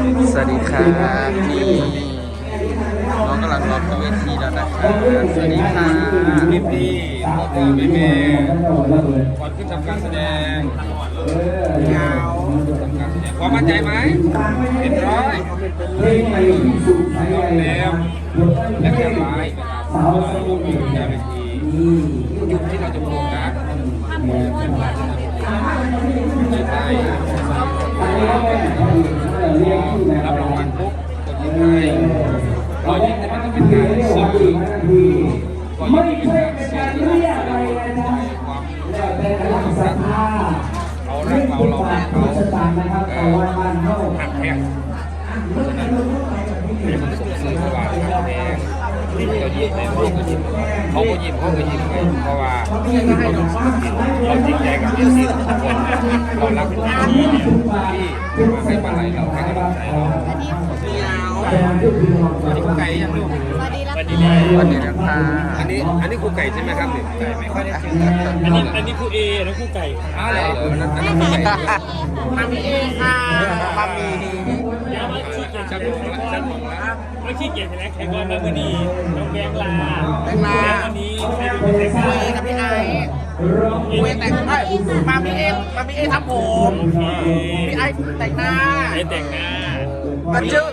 สวัสดีครับนี่น้องกำลังรอขึ้นเวทีแล้วนะครับสวัสดีค่ะพี่พี่พ่อปู่แม่แม่ก่อนขึ้นทำการแสดงยาวทำการแสดงความมั่นใจไหมเรียบร้อยยอมแล้วและแค่ร้ายนะครับเราลงอยู่ในเวทีจุดที่เราจะโฟกัส จะได้รับรางวัลปุ๊บกดยิ้มให้รอยยิ้มเนี่ยมันจะเป็นการสื่อรอยยิ้มเป็นการสื่อความเขารักเราเรารักเขาเออหักแท้เป็นมันส่งเสริมว่าหักแท้ที่เรายิ้มในเขาก็ยิ้ เขาก็ยิ้มเขาก็ยิ้มไงเพราะว่าเราจริงใจกับทุกสิ่งทุกคนเรารักทุกคนที่มาให้มาลัยเราให้กำลังใจเราอันนี้ครูไก่ยังลูกสวัสดีแล้วสวัสดีนะคะอันนี้อันนี้ครูไก่ใช่ไหมครับเนี่ยไก่ไม่ค่อยได้เจออันนี้อันนี้ครูเอแล้วครูไก่อ้าวเหรอนั่นนั่นครูไก่มามีเองค่ะมามียามาขี้เกียจชักงงละชักงงละ ไม่ขี้เกียจแล้วแข่งวันแล้วมื่อนี้น้องแบงค์ลาแบงค์ลา วันนี้ครเป็นคนแต่งคุยกับพี่ไอคุยแต่งไม่มามี่เองมามี่เอทำผมพี่ไอแต่งหน้าไอ้แต่งหน้ามันจึ้ง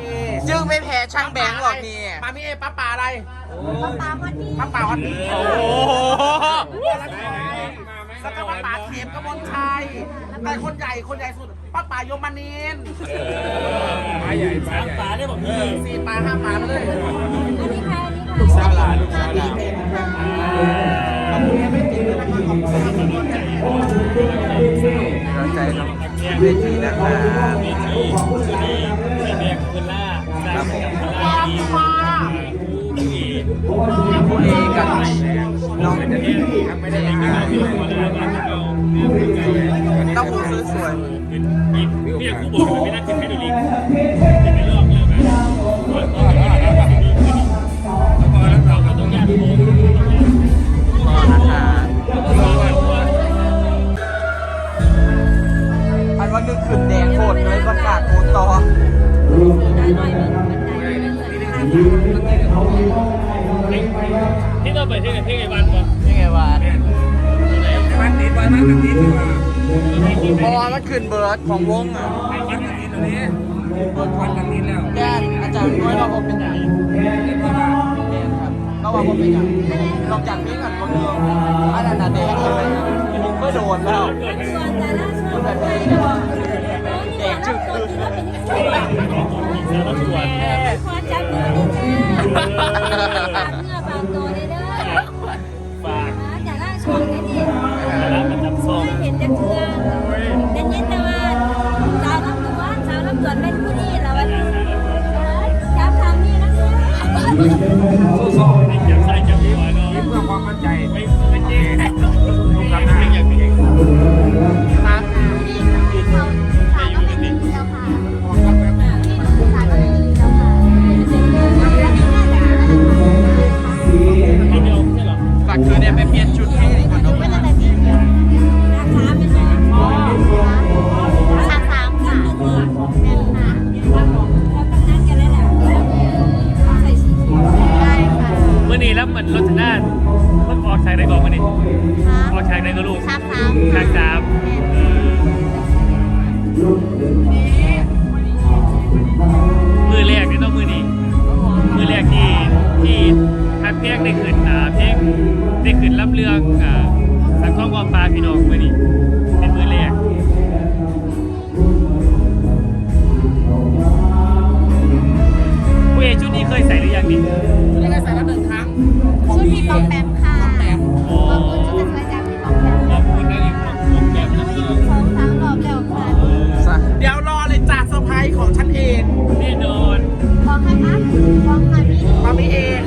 จึ้งไม่แพ้ช่างแบงค์หรอกนี่มามี่เอป้าป่าอะไรป้าป่าวันนี้ป้าป่าวันนี้โอ้โห แล้วก็ป้าป่าเข็มกระมวลชัยแต่คนใหญ่คนใหญ่สุดป้าป่ายมนินไม้ใหญ่ไม้สามใหญ่ตาได้บอกพี่สี่ปลาห้าปลามาเลยลูกสาวหลานลูกสาวหลานเราใจน้องเวทีนะครับเวทีคืนนี้ไอ้แบงค์คุณล่าสามคนล่าดีครูเอครูเอกับน้องไม่ได้ ลองเป็นที่คนละบ้านเราต้องครูสวยเป็นยิบเนี่ยผู้บอกไม่น่าจะไปดูลิงจะไม่รอกเลยนะ เพราะว่ามันขึ้นเบิร์ดของวงอะไอ้มันติดตัวนี้เปิดวันกันนี้แล้วแดนอาจารย์น้อยเราบอกเป็นอย่างเรียกว่าแดนครับก็ว่าผมเป็นอย่างนอกจากนี้กันคนเดียวอันนั้นนะแดงใช่ไหมผมก็โดนแล้วคนแบบนี้แด อยากใส่จับหัวเนาะเพื่อความมั่นใจ องกองปลาพี่น้องมือนี้เป็นมือแรกผู้เอชุดนี้เคยใส่หรือยังนี่นี่ก็ใส่ละหนึ่งครั้งชุดพี่ปอมแปมค่ะแปมขอบคุณชุดแต่สวยจากพี่ปอมแปมขอบคุณนะอีกของแบบนั้นสองสามรอบแล้วค่ะซะเดี๋ยวรอเลยจ้าเซอร์ไพรส์ของฉันเองแน่นอน บอกให้อัพบอกให้พี่มามีเอค่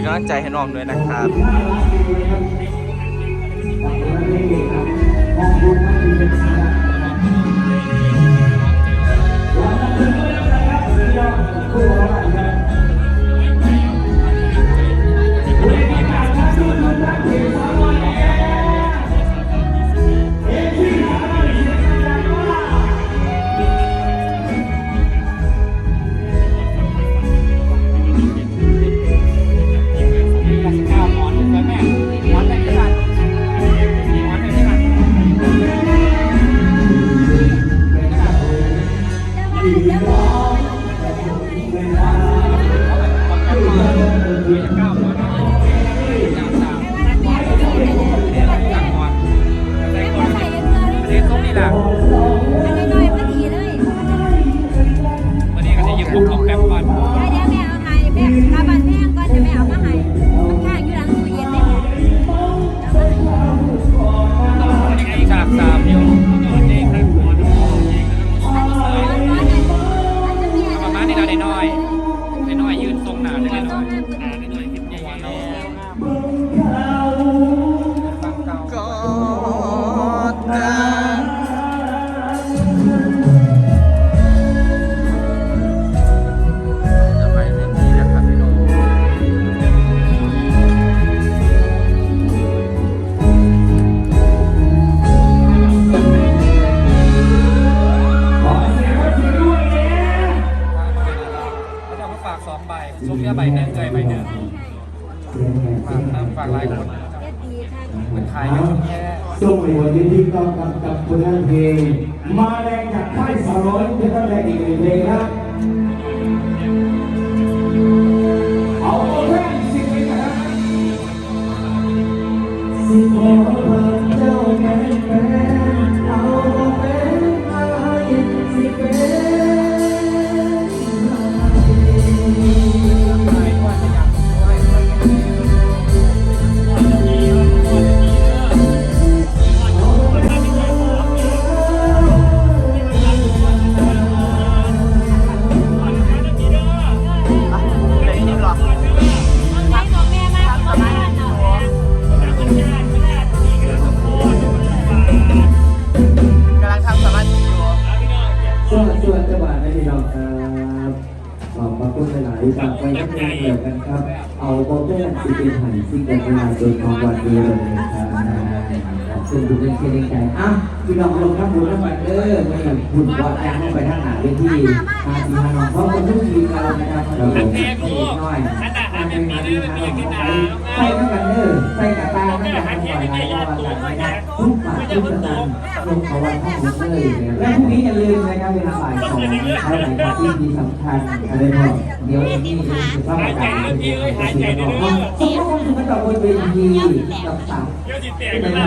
เป็นกำลังใจให้น้องด้วยนะครับ ฝากฝากหลายคนเป็นขายกันช่วงแย่ส่งไปบนที่ที่ต้องกำกับคนนั้นเพลงมาแรงจากค่ายสาวน้อยเพชรบ้านแรงอีกหนึ่งเพลงครับเอาแรงสิบเพลงนะครับสิบ ครับ เอาโบเบ้สิเอ็ดหันซิ่งกันเวลาจนของวันนี้เลยครับ ขอบคุณทุกท่านที่ได้ใจอะพี่น้องลงทั้งบุญทั้งบัตรเด้อไม่อยากบุญวัดยังไปทางหนาเวทีมาทีมาน้องเพราะคนทุกทีเรานะครับเราลงทีน้อยมาเป็นมาดีมาลงใส่ทั้งกันเด้อใส่กระตาทั้งกันทั้งหายหลายวันหลายวันทุกบาททุกสตางค์ลงเขาวันทั้งหมดเลยและพรุ่งนี้อย่าลืมนะครับเวลาบ่ายสองนะครับหลายปาร์ตี้ที่สำคัญอะไรพอเดี๋ยวนนี้จะสภาพอากาศเป็นยังไงก็จะบอกว่าสมมติว่าคุณกับบนเวทีกับสาวเดี๋ยวจิตแตกเป็นมา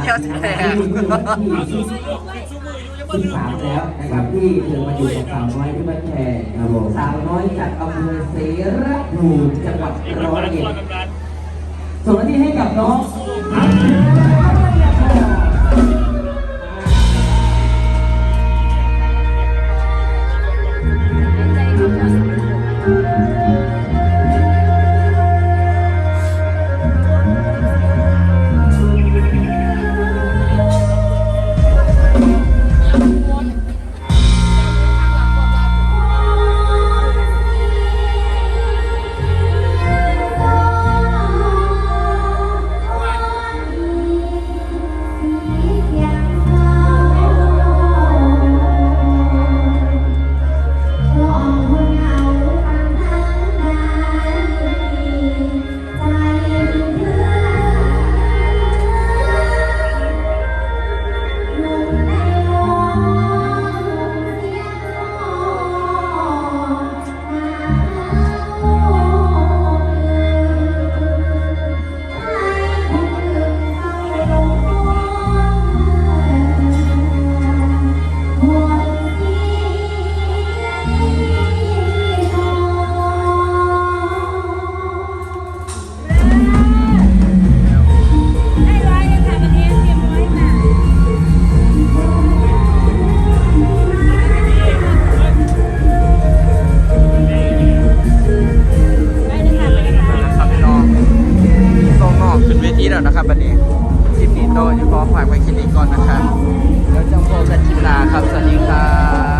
เที่ยวแที่สิบสามแล้วนะครับที่เธอมาอยู่กับสาวน้อยที่บ้านแพงครับผมสาวน้อยจากอำเภอเสรภูมิจังหวัดร้อยเอ็ดส่งหน้าที่ให้กับน้อง นะครับวันนี้คลิปนี้โต้จะขอก็ฝากไว้แค่นี้ก่อนนะครับแล้วจะพบกันคลิปหน้าครับ สวัสดีครับ